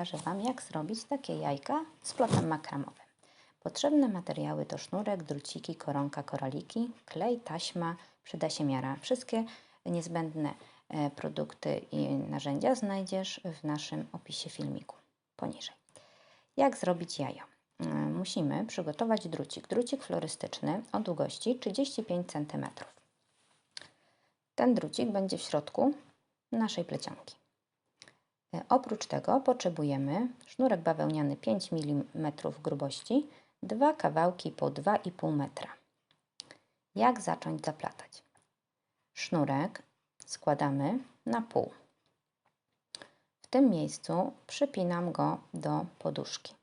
pokażę Wam, jak zrobić takie jajka z plotem makramowym. Potrzebne materiały to sznurek, druciki, koronka, koraliki, klej, taśma, przyda się miara. Wszystkie niezbędne e, produkty i narzędzia znajdziesz w naszym opisie filmiku poniżej. Jak zrobić jajo? E, Musimy przygotować drucik. Drucik florystyczny o długości 35 cm. Ten drucik będzie w środku naszej plecionki. E, Oprócz tego potrzebujemy sznurek bawełniany 5 mm grubości, dwa kawałki po 2,5 metra. Jak zacząć zaplatać? Sznurek składamy na pół. W tym miejscu przypinam go do poduszki.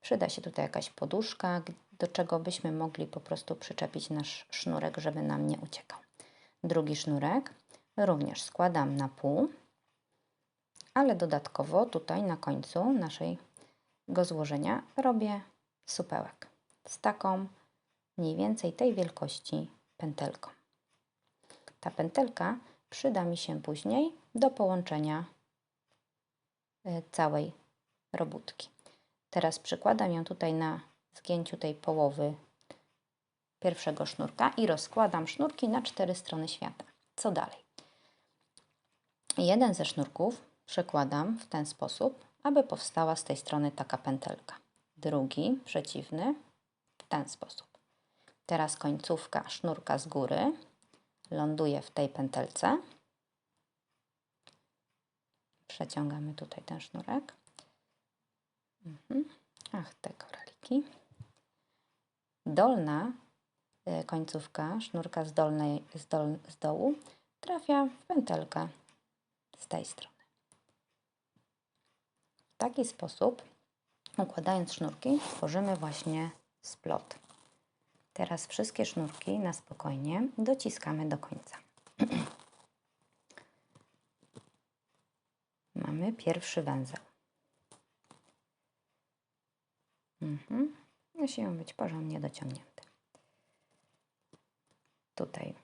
Przyda się tutaj jakaś poduszka, do czego byśmy mogli po prostu przyczepić nasz sznurek, żeby nam nie uciekał. Drugi sznurek również składam na pół, ale dodatkowo tutaj na końcu naszego złożenia robię supełek z taką mniej więcej tej wielkości pętelką. Ta pętelka przyda mi się później do połączenia y, całej robótki. Teraz przykładam ją tutaj na zgięciu tej połowy pierwszego sznurka i rozkładam sznurki na cztery strony świata. Co dalej? Jeden ze sznurków przekładam w ten sposób, aby powstała z tej strony taka pętelka. Drugi, przeciwny, w ten sposób. Teraz końcówka sznurka z góry ląduje w tej pętelce. Przeciągamy tutaj ten sznurek. Mhm. Ach, te koraliki. Dolna y, końcówka sznurka z, dolnej, z, dol, z dołu trafia w pętelkę z tej strony. Taki sposób, układając sznurki, tworzymy właśnie splot. Teraz wszystkie sznurki na spokojnie dociskamy do końca. Mamy pierwszy węzeł. Mhm. Musi on być porządnie dociągnięty. Tutaj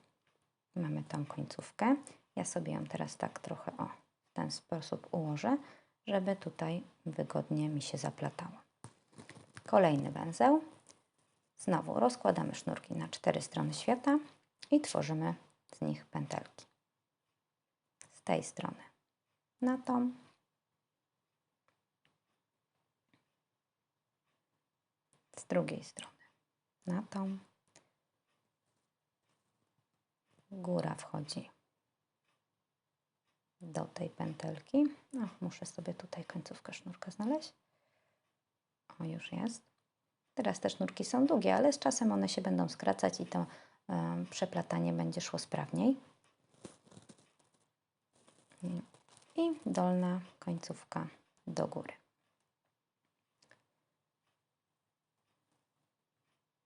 mamy tą końcówkę. Ja sobie ją teraz tak trochę o, w ten sposób ułożę, żeby tutaj wygodnie mi się zaplatało. Kolejny węzeł. Znowu rozkładamy sznurki na cztery strony świata i tworzymy z nich pętelki. Z tej strony na tą, z drugiej strony na tą. Góra wchodzi do tej pętelki. No, muszę sobie tutaj końcówkę sznurka znaleźć. O, już jest. Teraz te sznurki są długie, ale z czasem one się będą skracać i to y, przeplatanie będzie szło sprawniej. I dolna końcówka do góry.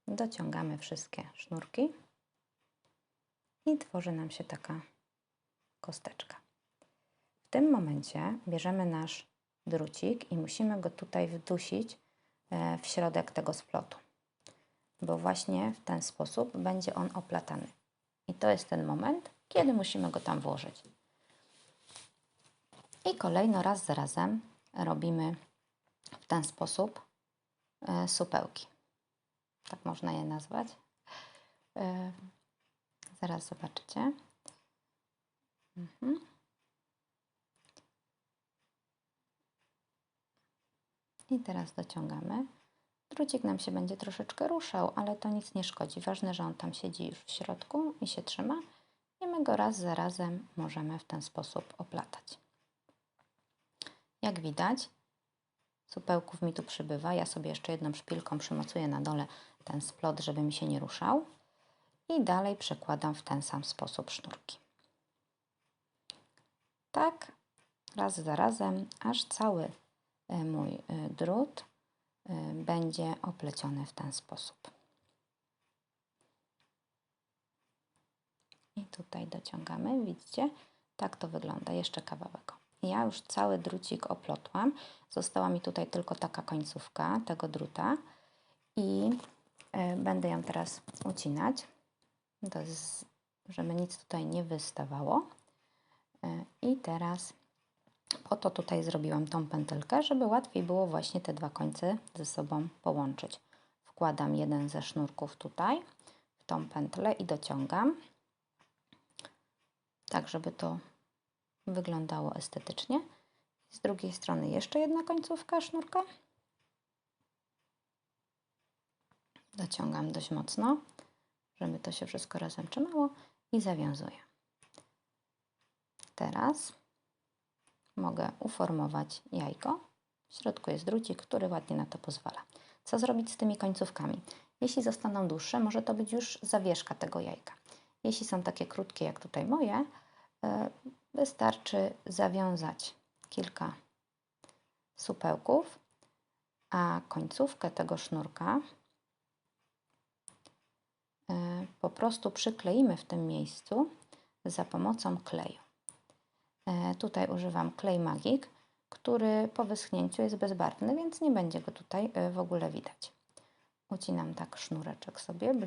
Dociągamy wszystkie sznurki i tworzy nam się taka kosteczka. Tym momencie bierzemy nasz drucik i musimy go tutaj wdusić e, w środek tego splotu, bo właśnie w ten sposób będzie on oplatany. I to jest ten moment, kiedy musimy go tam włożyć. I kolejno raz za razem robimy w ten sposób e, supełki. Tak można je nazwać. E, zaraz zobaczycie. Mhm. I teraz dociągamy. Drucik nam się będzie troszeczkę ruszał, ale to nic nie szkodzi. Ważne, że on tam siedzi już w środku i się trzyma. I my go raz za razem możemy w ten sposób oplatać. Jak widać, supełków mi tu przybywa. Ja sobie jeszcze jedną szpilką przymocuję na dole ten splot, żeby mi się nie ruszał. I dalej przekładam w ten sam sposób sznurki. Tak, raz za razem, aż cały mój e, drut e, będzie opleciony w ten sposób. I tutaj dociągamy, widzicie? Tak to wygląda. Jeszcze kawałek. Ja już cały drucik oplotłam. Została mi tutaj tylko taka końcówka tego druta i będę ją teraz ucinać. Jest, żeby nic tutaj nie wystawało. I teraz Po to tutaj zrobiłam tą pętelkę, żeby łatwiej było właśnie te dwa końce ze sobą połączyć. Wkładam jeden ze sznurków tutaj w tą pętlę i dociągam, tak żeby to wyglądało estetycznie. Z drugiej strony jeszcze jedna końcówka sznurka. Dociągam dość mocno, żeby to się wszystko razem trzymało i zawiązuję. Teraz mogę uformować jajko. W środku jest drucik, który ładnie na to pozwala. Co zrobić z tymi końcówkami? Jeśli zostaną dłuższe, może to być już zawieszka tego jajka. Jeśli są takie krótkie jak tutaj moje, e, wystarczy zawiązać kilka supełków, a końcówkę tego sznurka e, po prostu przykleimy w tym miejscu za pomocą kleju. E, tutaj używam klej Magic, który po wyschnięciu jest bezbarwny, więc nie będzie go tutaj e, w ogóle widać. Ucinam tak sznureczek sobie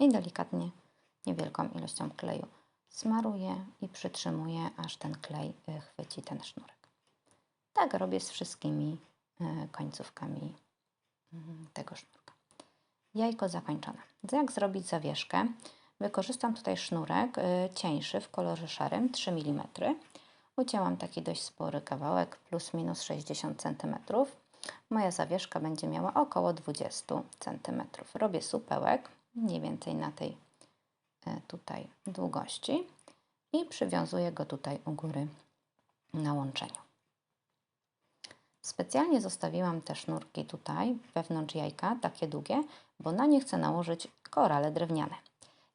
i delikatnie, niewielką ilością kleju smaruję i przytrzymuję, aż ten klej e, chwyci ten sznurek. Tak robię z wszystkimi końcówkami mm, tego sznurka. Jajko zakończone. Jak zrobić zawieszkę? Wykorzystam tutaj sznurek y, cieńszy w kolorze szarym 3 mm. Ucięłam taki dość spory kawałek, plus minus 60 cm. Moja zawieszka będzie miała około 20 cm. Robię supełek, mniej więcej na tej y, tutaj długości i przywiązuję go tutaj u góry na łączeniu. Specjalnie zostawiłam te sznurki tutaj wewnątrz jajka, takie długie, bo na nie chcę nałożyć korale drewniane.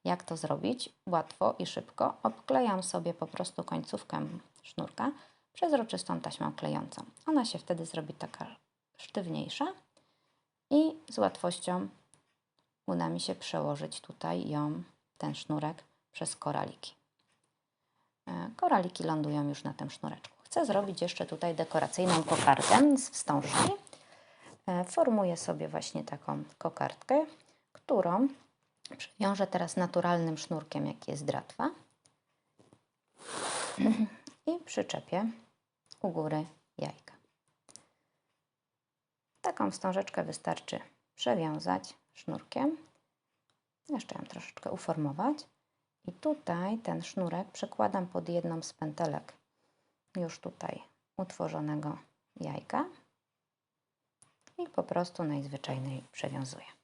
Jak to zrobić? Łatwo i szybko. Obklejam sobie po prostu końcówkę sznurka przezroczystą taśmą klejącą. Ona się wtedy zrobi taka sztywniejsza i z łatwością uda mi się przełożyć tutaj ją, ten sznurek, przez koraliki. E, koraliki lądują już na tym sznureczku. Chcę zrobić jeszcze tutaj dekoracyjną kokardkę z wstążki. E, formuję sobie właśnie taką kokardkę, którą Przywiążę teraz naturalnym sznurkiem, jaki jest dratwa. I przyczepię u góry jajka. Taką wstążeczkę wystarczy przewiązać sznurkiem. Jeszcze ją troszeczkę uformować. I tutaj ten sznurek przekładam pod jedną z pętelek już tutaj utworzonego jajka i po prostu najzwyczajniej przewiązuję.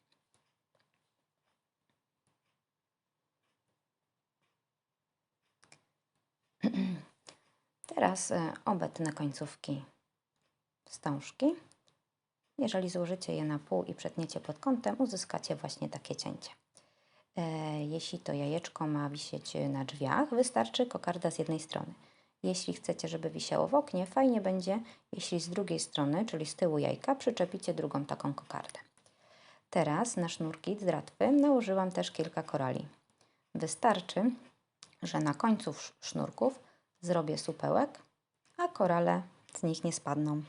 Teraz e, obetnę końcówki wstążki. Jeżeli złożycie je na pół i przetniecie pod kątem, uzyskacie właśnie takie cięcie. E, jeśli to jajeczko ma wisieć na drzwiach, wystarczy kokarda z jednej strony. Jeśli chcecie, żeby wisiało w oknie, fajnie będzie, jeśli z drugiej strony, czyli z tyłu jajka, przyczepicie drugą taką kokardę. Teraz na sznurki z dratwy nałożyłam też kilka korali. Wystarczy, że na końcu sznurków zrobię supełek, a korale z nich nie spadną.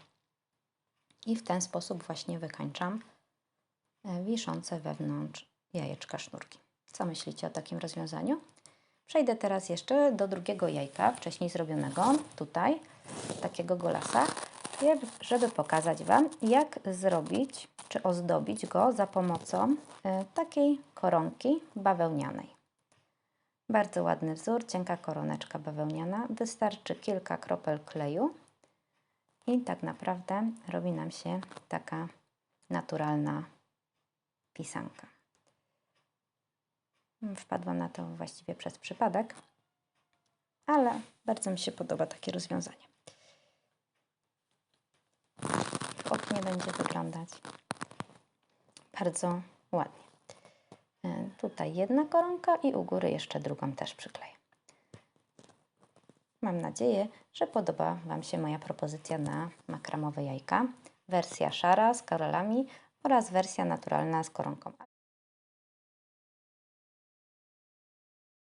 I w ten sposób właśnie wykańczam e, wiszące wewnątrz jajeczka sznurki. Co myślicie o takim rozwiązaniu? Przejdę teraz jeszcze do drugiego jajka, wcześniej zrobionego, tutaj, takiego golasa, żeby pokazać Wam, jak zrobić, czy ozdobić go za pomocą e, takiej koronki bawełnianej. Bardzo ładny wzór, cienka koroneczka bawełniana. Wystarczy kilka kropel kleju i tak naprawdę robi nam się taka naturalna pisanka. Wpadłam na to właściwie przez przypadek, ale bardzo mi się podoba takie rozwiązanie. W oknie będzie wyglądać bardzo ładnie. E, tutaj jedna koronka i u góry jeszcze drugą też przykleję. Mam nadzieję, że podoba Wam się moja propozycja na makramowe jajka. Wersja szara z karolami oraz wersja naturalna z koronką.